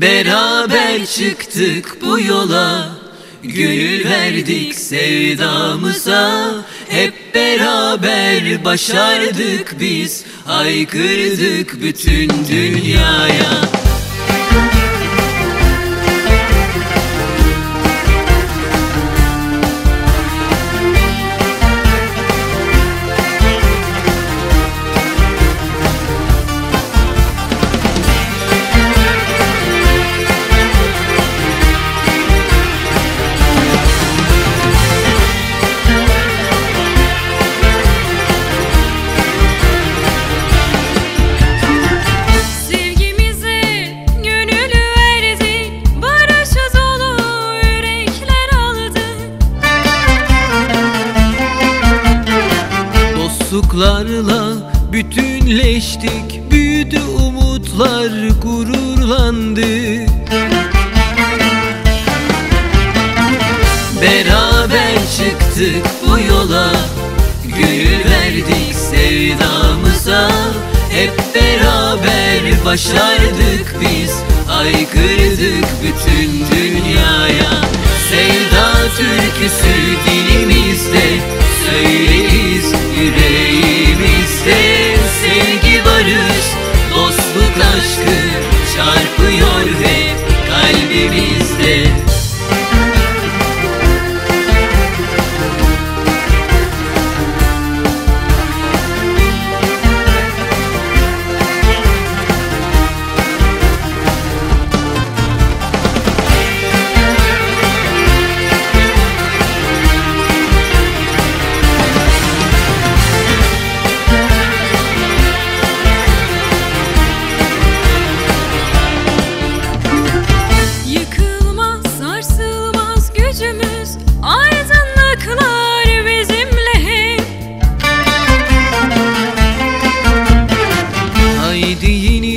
Beraber çıktık bu yola. Gönül verdik sevdamıza. Hep beraber başardık biz. Haykırdık bütün dünyaya Dostluklarla bütünleştik. Büyüdü umutlar gururlandı. Beraber çıktık bu yola. Gönül verdik sevdamıza. Hep beraber başardık biz. Aykırdık bütün dünyaya. Sevda türküsü dilimizde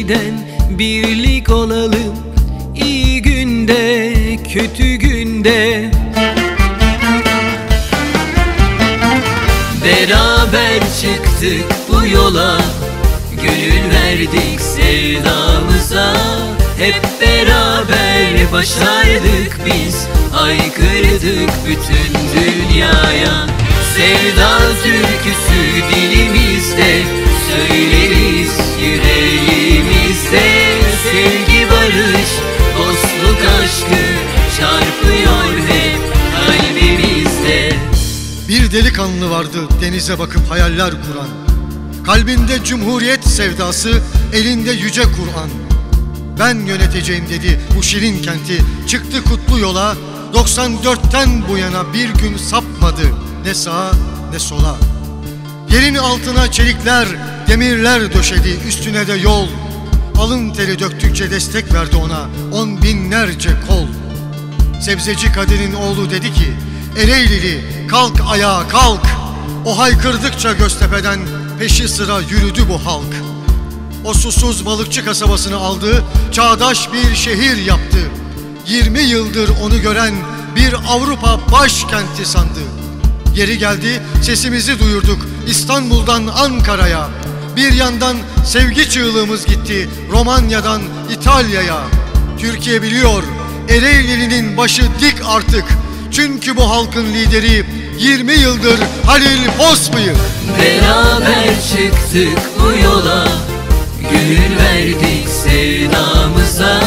yeniden birlik olalım. İyi günde kötü günde. Beraber çıktık bu yola. Gönül verdik sevdamıza. Hep beraber başardık biz. Aykırdık bütün dünyaya. Sevda türküsü dilimizde. Söyleriz aşkı Çarpıyor hep kalbimizde. Bir delikanlı vardı denize bakıp hayaller kuran. Kalbinde cumhuriyet sevdası, elinde yüce Kur'an. Ben yöneteceğim dedi bu şirin kenti. Çıktı kutlu yola 94'ten bu yana bir gün sapmadı Ne sağa ne sola. Yerin altına çelikler, demirler döşedi Üstüne de yol Alın teri döktükçe destek verdi ona On binlerce kol. Sebzeci Kadir'in oğlu dedi ki Ereğlili kalk ayağa kalk. O haykırdıkça Göztepe'den peşi sıra yürüdü bu halk. O susuz balıkçı kasabasını aldı Çağdaş bir şehir yaptı. 20 yıldır onu gören bir Avrupa başkenti sandı. Yeri geldi sesimizi duyurduk İstanbul'dan Ankara'ya Bir yandan sevgi çığlığımız gitti Romanya'dan İtalya'ya. Türkiye biliyor Ereğli'nin başı dik artık. Çünkü bu halkın lideri 20 yıldır Halil Posbıyık Beraber çıktık bu yola. Gönül verdik sevdamıza.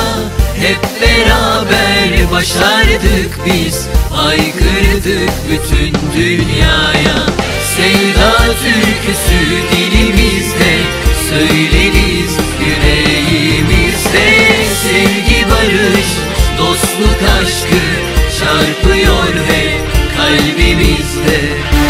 Hep beraber başardık biz. Aykırdık bütün dünyaya. Sevda türküsü dilimizde yaşıyor ve kalbimizde.